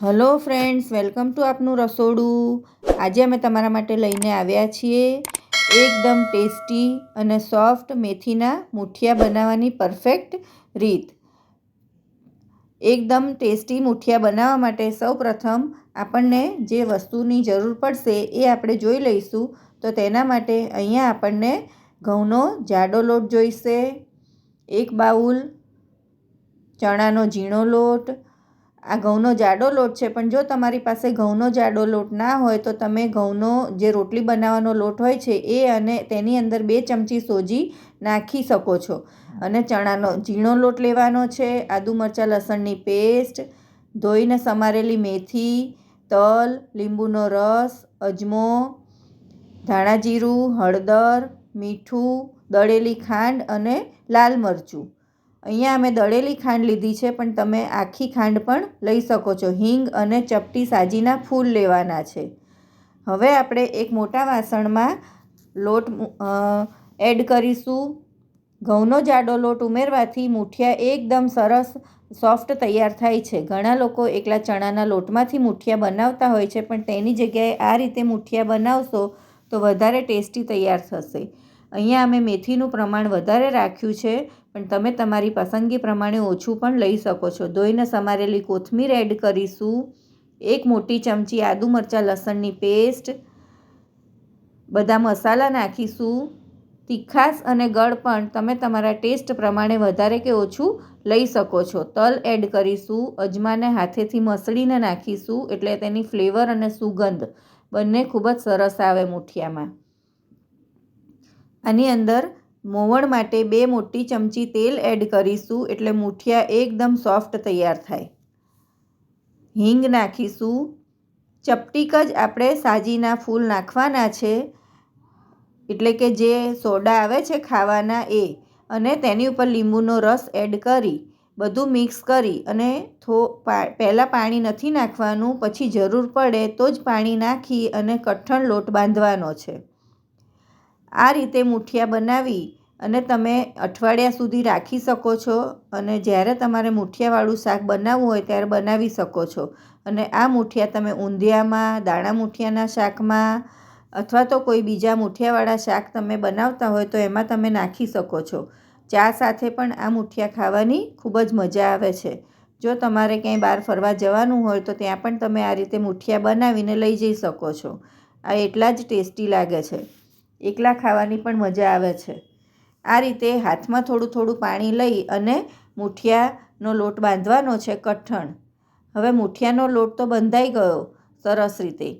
Hello friends, welcome to આપનું રસોડું. આજે અમે તમારા માટે લઈને આવ્યા છીએ એકદમ ટેસ્ટી અને સોફ્ટ મેથીના મુઠિયા બનાવવાની પરફેક્ટ રીત. એકદમ ટેસ્ટી મુઠિયા બનાવવા માટે સૌપ્રથમ આપણને જે વસ્તુની જરૂર પડશે એ આપણે જોઈ લઈશું. તો તેના માટે અહીંયા આપણને ઘઉંનો જાડો લોટ જોઈશે, એક બાઉલ, ચણાનો ઝીણો લોટ આ ઘઉંનો જાડો લોટ છે, પણ જો તમારી પાસે ઘઉંનો જાડો લોટ ના હોય, તો તમે ઘઉંનો જે રોટલી બનાવવાનો લોટ હોય છે, એ અને તેની અંદર બે ચમચી સોજી નાખી શકો છો. અને ચણાનો, ઝીણો લોટ લેવાનો છે, આદુ મરચાં, લસણની પેસ્ટ, ધોઈને સમારેલી મેથી, તલ, લીંબુનો રસ, અજમો, ધાણા જીરું, હળદર, મીઠું, દળેલી ખાંડ અને લાલ મરચું. અહીંયા અમે દળેલી ખાંડ લીધી છે, પણ તમે આખી ખાંડ પણ લઈ શકો છો. હિંગ અને ચપટી સાજીના ફૂલ લેવાના છે. હવે આપણે એક મોટા વાસણમાં લોટ એડ કરીશું. ઘઉંનો જાડો લોટ ઉમેરવાથી મૂઠિયા એકદમ સરસ સોફ્ટ તૈયાર થાય છે. ઘણા લોકો એકલા ચણાના લોટમાંથી મૂઠિયા બનાવતા હોય છે, પણ તેની જગ્યાએ આ રીતે મૂઠિયા બનાવશો તો વધારે ટેસ્ટી તૈયાર થશે. અહીંયા અમે મેથીનું પ્રમાણ વધારે રાખ્યું છે, પણ તમે તમારી પસંદગી પ્રમાણે ઓછું પણ લઈ શકો છો. ધોઈને સમારેલી કોથમીર એડ કરીશું. એક મોટી ચમચી આદુ મરચાં લસણની પેસ્ટ. બધા મસાલા નાખીશું. તીખાસ અને ગળ પણ તમે તમારા ટેસ્ટ પ્રમાણે વધારે કે ઓછું લઈ શકો છો. તલ એડ કરીશું. અજમાને હાથેથી મસળીને નાખીશું, એટલે તેની ફ્લેવર અને સુગંધ બંને ખૂબ જ સરસ આવે મુઠિયામાં. આની અંદર મોવણ માટે બે મોટી ચમચી તેલ એડ કરીશું એટલે મૂઠિયા એકદમ સોફ્ટ તૈયાર થાય. હિંગ નાખીશું. ચપટીક જ આપણે સાજીના ફૂલ નાખવાના છે. એટલે કે જે સોડા આવે છે ખાવાના એ. અને તેની ઉપર લીંબુનો રસ એડ કરી, બધું મિક્સ કરી અને થો પહેલાં પાણી નથી નાખવાનું, પછી જરૂર પડે તો જ પાણી નાખી અને કઠણ લોટ બાંધવાનો છે. આ રીતે મૂઠિયા બનાવી અને તમે અઠવાડિયા સુધી રાખી શકો છો અને જ્યારે તમારે મૂઠિયાવાળું શાક બનાવવું હોય ત્યારે બનાવી શકો છો. અને આ મૂઠિયા તમે ઊંધિયામાં, દાણા મૂઠિયાના શાકમાં અથવા તો કોઈ બીજા મૂઠિયાવાળા શાક તમે બનાવતા હોય તો એમાં તમે નાખી શકો છો. ચા સાથે પણ આ મૂઠિયા ખાવાની ખૂબ જ મજા આવે છે. જો તમારે ક્યાંય બહાર ફરવા જવાનું હોય તો ત્યાં પણ તમે આ રીતે મૂઠિયા બનાવીને લઈ જઈ શકો છો. આ એટલા જ ટેસ્ટી લાગે છે. એકલા ખાવાની પણ મજા આવે છે. આ રીતે હાથમાં થોડું થોડું પાણી લઈ અને મૂઠિયાનો લોટ બાંધવાનો છે કઠણ. હવે મૂઠિયાનો લોટ તો બંધાઈ ગયો સરસ રીતે.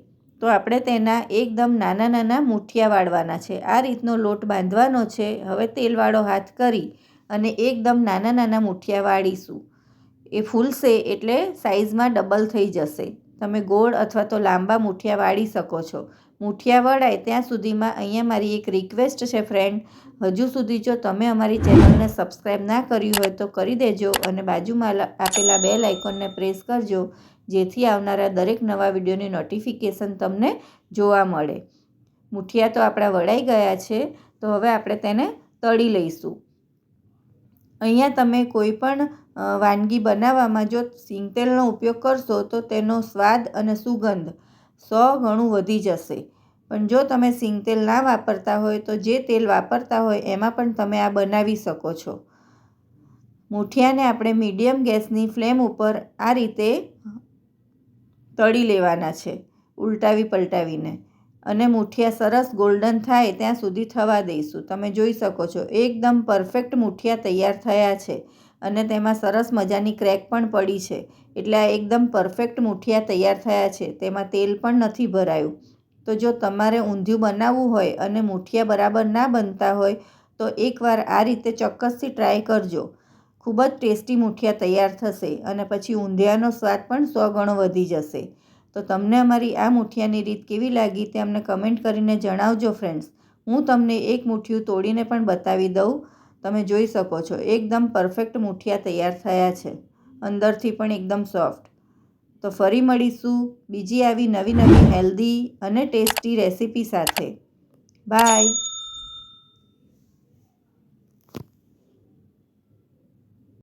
તો આપણે તેના એકદમ નાના નાના મૂઠિયા વાળવાના છે. આ રીતનો લોટ બાંધવાનો છે. હવે તેલવાળો હાથ કરી અને એકદમ નાના નાના મૂઠિયા વાળીશું. એ ફૂલશે એટલે સાઇઝમાં ડબલ થઈ જશે. તમે ગોળ અથવા તો લાંબા મૂઠિયા વાળી શકો છો. મૂઠિયા વળાય ત્યાં સુધીમાં અહીંયા મારી એક રિક્વેસ્ટ છે ફ્રેન્ડ હજુ સુધી જો તમે અમારી ચેનલને સબસ્ક્રાઈબ ના કર્યું હોય તો કરી દેજો અને બાજુમાં આપેલા બે લાઇકોનને પ્રેસ કરજો, જેથી આવનારા દરેક નવા વિડીયોની નોટિફિકેશન તમને જોવા મળે. મૂઠિયા તો આપણા વળાઈ ગયા છે, તો હવે આપણે તેને તળી લઈશું. અહીંયા તમે કોઈ પણ વાનગી બનાવવામાં જો સિંગતેલનો ઉપયોગ કરશો તો તેનો સ્વાદ અને સુગંધ સો ગણું વધી જશે. પણ જો તમે સિંગ તેલ ના વાપરતા હોય તો જે તેલ વાપરતા હોય એમાં પણ તમે આ બનાવી શકો છો. મૂઠિયાને આપણે મીડિયમ ગેસની ફ્લેમ ઉપર આ રીતે તળી લેવાના છે, ઉલટાવી પલટાવીને. અને મૂઠિયા સરસ ગોલ્ડન થાય ત્યાં સુધી થવા દઈશું. તમે જોઈ શકો છો, એકદમ પરફેક્ટ મૂઠિયા તૈયાર થયા છે. અને તેમાં સરસ મજાની ક્રેક પણ પડી છે. એટલે આ એકદમ પરફેક્ટ મૂઠિયા તૈયાર થયા છે. તેમાં તેલ પણ નથી ભરાયું. તો જો તમારે ઊંધિયું બનાવવું હોય અને મૂઠિયા બરાબર ના બનતા હોય, તો એકવાર આ રીતે ચોક્કસથી ટ્રાય કરજો. ખૂબ જ ટેસ્ટી મૂઠિયા તૈયાર થશે અને પછી ઊંધિયાનો સ્વાદ પણ સો ગણો વધી જશે. તો તમને અમારી આ મૂઠિયાની રીત કેવી લાગી તે અમને કમેન્ટ કરીને જણાવજો ફ્રેન્ડ્સ હું તમને એક મૂઠિયું તોડીને પણ બતાવી દઉં. તમે જોઈ શકો છો, એકદમ પરફેક્ટ મૂઠિયા તૈયાર થયા છે. અંદરથી પણ એકદમ સોફ્ટ તો ફરી મળીશું બીજી આવી નવી નવી હેલ્ધી અને ટેસ્ટી રેસીપી સાથે. બાય